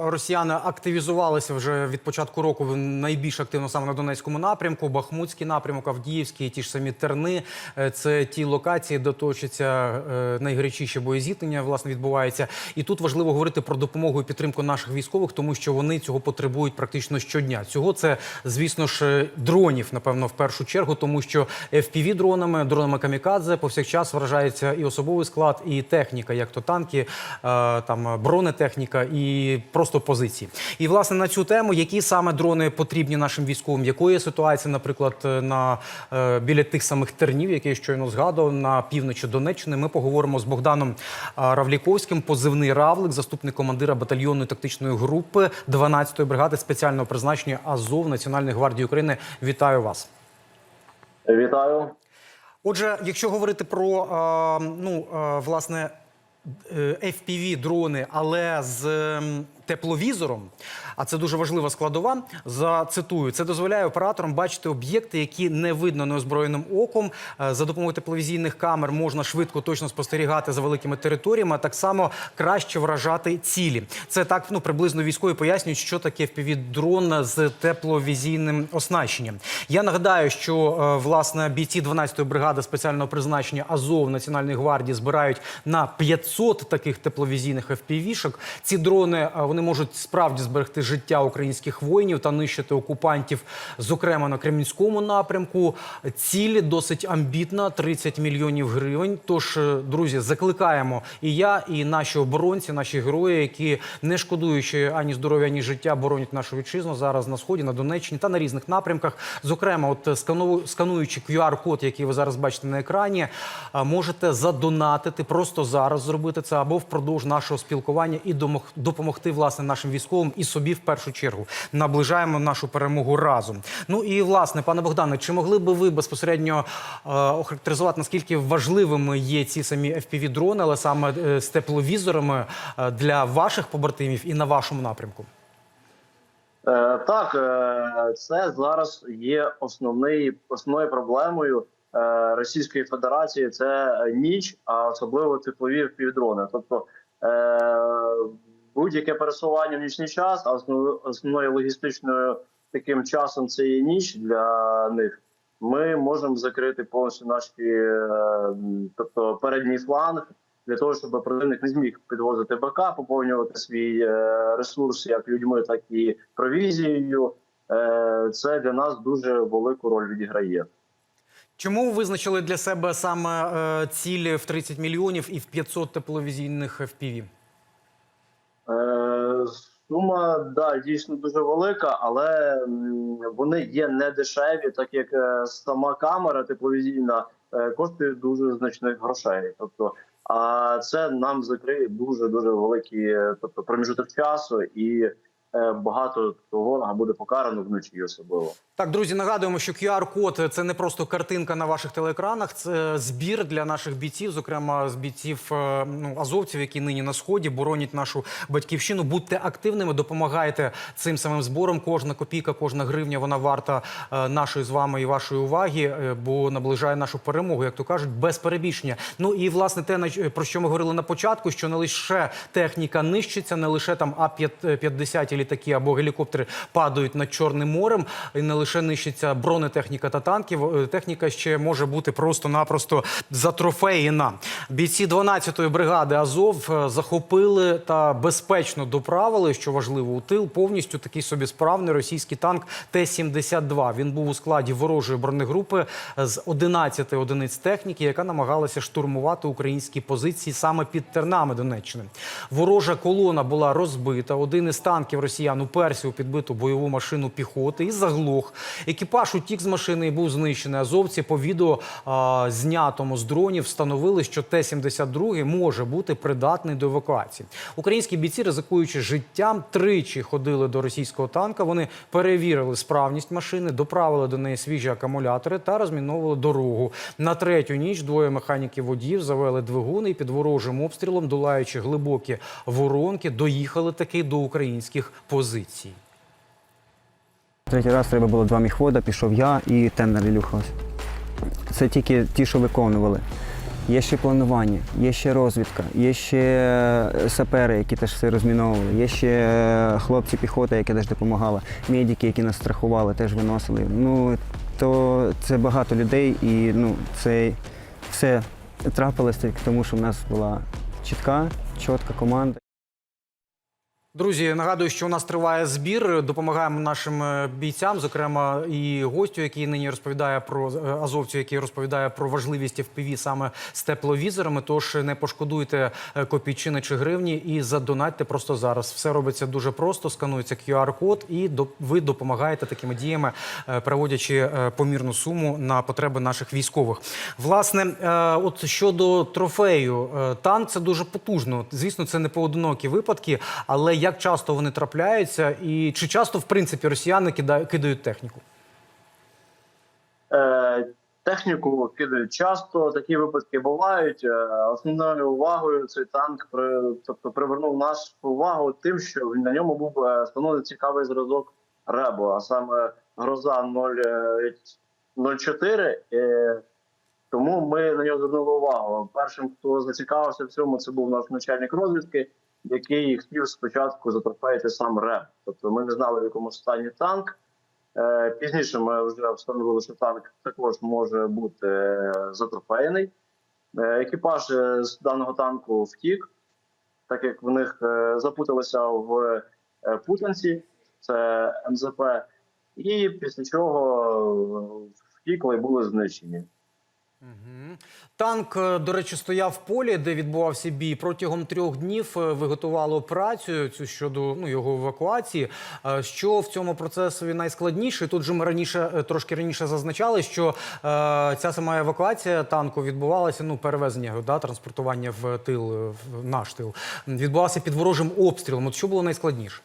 Росіяни активізувалися вже від початку року найбільш активно саме на Донецькому напрямку, Бахмутський напрямок, Авдіївський, ті ж самі Терни. Е, Це ті локації, де точаться е, найгарячіші боєзіткнення, власне, відбувається. І тут важливо говорити про допомогу і підтримку наших військових, тому що вони цього потребують практично щодня. Цього це, звісно ж, дронів, напевно, в першу чергу, тому що fpv дронами, дронами камікадзе повсякчас вражається і особовий склад, і техніка, як то танки, е, там бронетехніка і просто позиції. І власне на цю тему, які саме дрони потрібні нашим військовим, якої ситуації, наприклад, на е, біля тих самих тернів, які я щойно згадував, на півночі Донеччини, ми поговоримо з Богданом е, Равліковським, позивний Равлик, заступник командира батальйонної тактичної групи 12-ї бригади спеціального призначення Азов Національної гвардії України. Вітаю вас. Вітаю. Отже, якщо говорити про е, ну власне FPV дрони, але з тепловізором, а це дуже важлива складова. Зацитую, це дозволяє операторам бачити об'єкти, які не видно неозброєним оком. Е, За допомогою тепловізійних камер можна швидко точно спостерігати за великими територіями, а так само краще вражати цілі. Це так ну приблизно військові пояснюють, що таке FPV-дрон з тепловізійним оснащенням. Я нагадаю, що е, власне бійці 12-ї бригади спеціального призначення Азов Національної гвардії збирають на 500 таких тепловізійних FPV-шок. Ці дрони е, вони можуть справді зберегти життя українських воїнів та нищити окупантів, зокрема на Кремінському напрямку. Ціль досить амбітна 30 мільйонів гривень. Тож, е, друзі, закликаємо і я, і наші оборонці, наші герої, які не шкодуючи ані здоров'я, ані життя, боронять нашу вітчизну зараз на сході, на Донеччині та на різних напрямках. Зокрема, от е, скануючи QR-код, який ви зараз бачите на екрані, а, можете задонатити просто зараз зробити це або впродовж нашого спілкування і допомогти власне нашим військовим і собі в першу чергу. Наближаємо нашу перемогу разом. Ну і власне, пане Богдане, чи могли би ви безпосередньо е, охарактеризувати наскільки важливими є ці самі fpv дрони але саме е, з тепловізорами е, для ваших побратимів і на вашому напрямку? Е, так, е, це зараз є основний, основною проблемою е, Російської Федерації. Це ніч, а особливо теплові півдрони. Тобто е, будь-яке пересування в нічний час, а основ, основною логістичною таким часом це є ніч для них. Ми можемо закрити повністю наші, е, тобто передній фланг, для того, щоб противник не зміг підвозити БК, поповнювати свій е, ресурс як людьми, так і провізією. Е, Це для нас дуже велику роль відіграє. Чому ви визначили для себе саме цілі в 30 мільйонів і в 500 тепловізійних FPV? Сума да дійсно дуже велика, але вони є не дешеві, так як е, сама камера тепловізійна е, коштує дуже значних грошей. Тобто, а це нам закриє дуже дуже великий, е, тобто проміжуток часу, і багато ворога буде покарано вночі, особливо. Так, друзі, нагадуємо, що QR-код – це не просто картинка на ваших телеекранах, це збір для наших бійців, зокрема з бійців е, ну, азовців, які нині на сході боронять нашу батьківщину. Будьте активними, допомагайте цим самим збором. Кожна копійка, кожна гривня вона варта е, нашої з вами і вашої уваги, е, бо наближає нашу перемогу, як то кажуть, без перебільшення. Ну і власне те, про що ми говорили на початку, що не лише техніка нищиться, не лише там А-50 літаки або гелікоптери падають над Чорним морем, і не лише нищиться бронетехніка та танків. е, Техніка ще може бути просто-напросто затрофеєна. Бійці 12-ї бригади Азов е, захопили та безпечно доправили, що важливо, у тил повністю такий собі справний російський танк Т-72. Він був у складі ворожої бронегрупи з 11 одиниць техніки, яка намагалася штурмувати українські позиції саме під тернами Донеччини. Ворожа колона була розбита. Один із танків росіян у підбиту бойову машину піхоти і заглох. Екіпаж утік з машини і був знищений. Азовці по відео а, знятому з дронів встановили, що Т-72 може бути придатний до евакуації. Українські бійці, ризикуючи життям, тричі ходили до російського танка. Вони перевірили справність машини, доправили до неї свіжі акумулятори та розміновували дорогу. На третю ніч двоє механіків водіїв завели двигуни і під ворожим обстрілом, долаючи глибокі воронки, доїхали таки до українських позицій. Третій раз треба було два міхвода, пішов я і тендер Ілюха. Це тільки ті, що виконували. Є ще планування, є ще розвідка, є ще е, сапери, які теж все розміновували, є ще е, хлопці піхота, які теж допомагали, медики, які нас страхували, теж виносили. Ну то це багато людей, і ну це все трапилось тому, що в нас була чітка, чітка команда. Друзі, нагадую, що у нас триває збір. Допомагаємо нашим е, бійцям, зокрема і гостю, який нині розповідає про е, азовцю, який розповідає про важливість FPV саме з тепловізорами. Тож не пошкодуйте е, копійчини чи гривні і задонатьте просто зараз. Все робиться дуже просто. Сканується QR-код, і ви допомагаєте такими діями, переводячи е, помірну суму на потреби наших військових. Власне, от щодо трофею, танк це дуже потужно. Звісно, це не поодинокі випадки, але як часто вони трапляються, і чи часто в принципі росіяни кида- кидають техніку? Е, Техніку кидають часто, такі випадки бувають. Е, Основною увагою цей танк при, тобто привернув нашу увагу тим, що на ньому був е, встановлений цікавий зразок РЕБО, а саме гроза 0, е, 04. Е, Тому ми на нього звернули увагу. Першим, хто зацікавився в цьому, це був наш начальник розвідки, який хотів спочатку затрофеїти сам РЕБ. Тобто ми не знали, в якому стані танк. Е, Пізніше ми вже встановили, що танк також може бути е. Е, Екіпаж з даного танку втік, так як в них запуталися в путанці, це МЗП, і після чого втікли і були знищені. Танк, е, до речі, стояв в полі, де відбувався бій. Протягом трьох днів е, ви операцію цю щодо ну, його евакуації. Е, Що в цьому процесові найскладніше? Тут же ми раніше трошки раніше зазначали, що е, ця сама евакуація танку відбувалася. Ну, перевезення да, транспортування в тил, в наш тил, відбувалося під ворожим обстрілом. От що було найскладніше?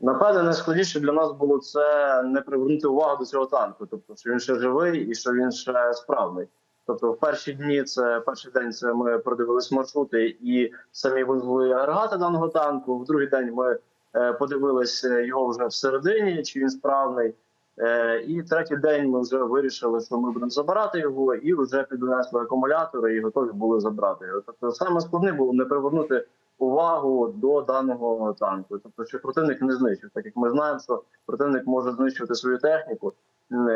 Напевне, найскладніше для нас було це не привернути увагу до цього танку, тобто, що він ще живий і що він ще справний. Тобто, в перші дні це перший день це ми продивились маршрути і самі вузли агрегати даного танку. В другий день ми е, подивилися його вже всередині, чи він справний. Е, і третій день ми вже вирішили, що ми будемо забирати його, і вже піднесли акумулятори і готові були забрати його. Тобто, саме складне було не привернути увагу до даного танку. Тобто, що противник не знищив, так як ми знаємо, що противник може знищувати свою техніку,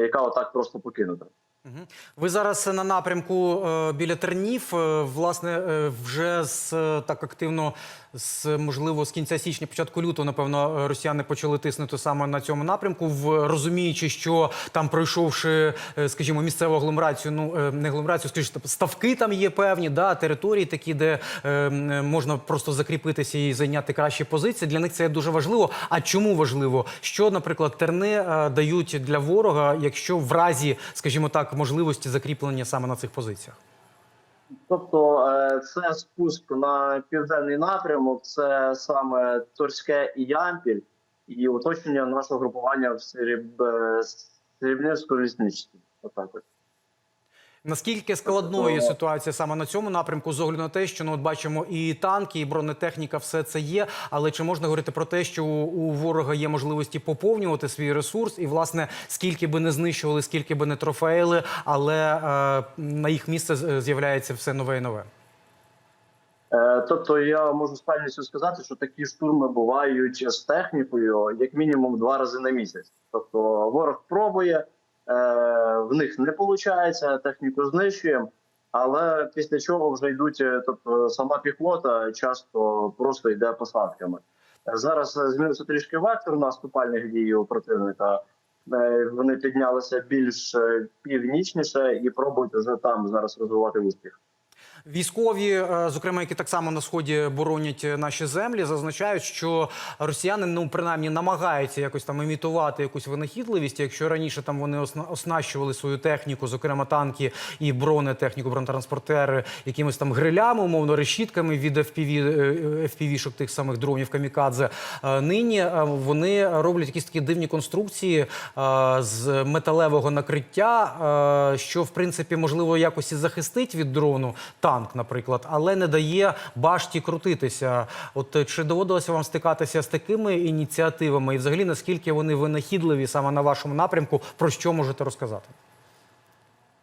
яка отак просто покинута. Ви зараз на напрямку е, біля Тернів. Е, власне, е, вже з так активно, з можливо, з кінця січня, початку лютого, напевно, росіяни почали тиснути саме на цьому напрямку, в розуміючи, що там пройшовши, скажімо, місцеву агломерацію, ну не агломерацію, скажімо, ставки там є певні, да, території такі, де можна просто закріпитися і зайняти кращі позиції. Для них це дуже важливо. А чому важливо? Що, наприклад, терни дають для ворога, якщо в разі, скажімо так, можливості закріплення саме на цих позиціях? Тобто, е, це спуск на південний напрямок, це саме Торське і Ямпіль, і оточення нашого групування в Сереб... е, Серебнівському лісничстві. Отак ось. Наскільки складною є Тобто- ситуація саме на цьому напрямку, з огляду на те, що ну от бачимо і танки, і бронетехніка, все це є. Але чи можна говорити про те, що у, ворога є можливості поповнювати свій ресурс, і власне скільки би не знищували, скільки би не трофеїли, але е, на їх місце з'являється все нове і нове. Е, Тобто я можу з певністю сказати, що такі штурми бувають з технікою як мінімум два рази на місяць. Тобто ворог пробує, в них не виходить, техніку знищуємо, але після чого вже йдуть, е, тобто сама піхота часто просто йде посадками. Е, Зараз е, змінився трішки вектор наступальних дій у противника. Е, Вони піднялися більш е, північніше і пробують вже там зараз розвивати успіх. Військові, е, зокрема, які так само на сході боронять е, наші землі, зазначають, що росіяни ну принаймні намагаються якось там імітувати якусь винахідливість. Якщо раніше там вони осна- оснащували свою техніку, зокрема танки і бронетехніку, бронетранспортери, якимись там грилями, умовно решітками від FPV, е, FPV-шок тих самих дронів камікадзе. Нині вони роблять якісь такі дивні конструкції з металевого накриття, що в принципі можливо якось і захистить від дрону танк, наприклад, але не дає башті крутитися. От е, чи доводилося вам стикатися з такими ініціативами, і взагалі наскільки вони винахідливі саме на вашому напрямку? Про що можете розказати?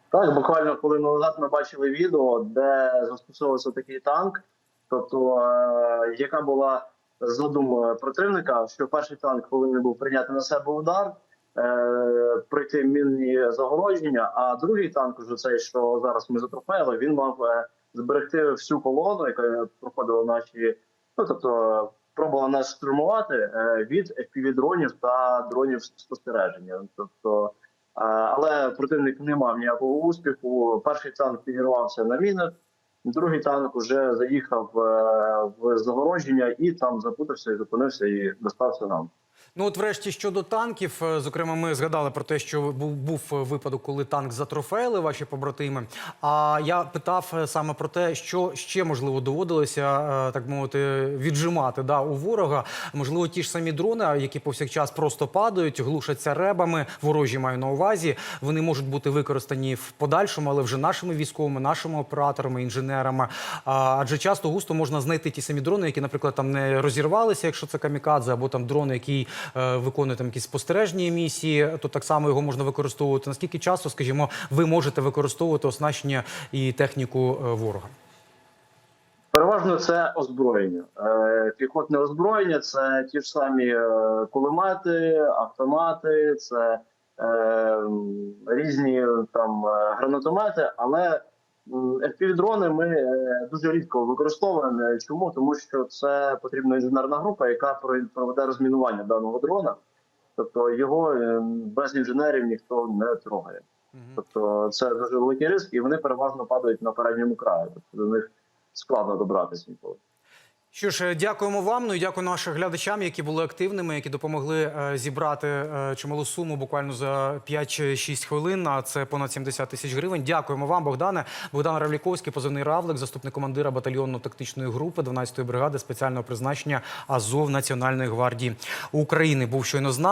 Так, буквально хвилину назад ми бачили відео, де застосовувався такий танк. Тобто, е, яка була задум противника, що перший танк повинен був прийняти на себе удар, е, пройти мінні загородження, а другий танк, уже цей, що зараз ми затрофеїли, він мав е, зберегти всю колону, яка проходила наші, ну тобто пробувала нас штурмувати е, від FPV-дронів та дронів спостереження. Тобто, е, але противник не мав ніякого успіху. Перший танк підірвався на мінах, другий танк вже заїхав е, в загородження і там запутався і зупинився і достався нам. Ну от, врешті, щодо танків, е, зокрема, ми згадали про те, що був, був випадок, коли танк затрофеїли ваші побратими. А я питав е, саме про те, що ще можливо доводилося е, так мовити віджимати да, у ворога. Можливо, ті ж самі дрони, які повсякчас просто падають, глушаться ребами. Ворожі маю на увазі. Вони можуть бути використані в подальшому, але вже нашими військовими, нашими операторами, інженерами. Адже часто густо можна знайти ті самі дрони, які, наприклад, там не розірвалися, якщо це камікадзе, або там дрон, який е, виконує там якісь спостережні місії, то так само його можна використовувати. Наскільки часто, скажімо, ви можете використовувати оснащення і техніку е, ворога? Переважно це озброєння. Е, Піхотне озброєння це ті ж самі е, кулемети, автомати, це е, різні там е, гранатомети, але FPV-дрони ми е, дуже рідко використовуємо. Чому? Тому що це потрібна інженерна група, яка проведе розмінування даного дрона. Тобто його е, без інженерів ніхто не трогає. Тобто це дуже великий ризик, і вони переважно падають на передньому краю. Тобто до них складно добратися ніколи. Що ж, е, дякуємо вам. Ну і дякую нашим глядачам, які були активними, які допомогли е, зібрати е, чималу суму буквально за 5-6 хвилин. А це понад 70 тисяч гривень. Дякуємо вам, Богдане. Богдан Равліковський, позивний Равлик, заступник командира батальйонно-тактичної групи 12-ї бригади спеціального призначення Азов Національної гвардії України. Був щойно з нами.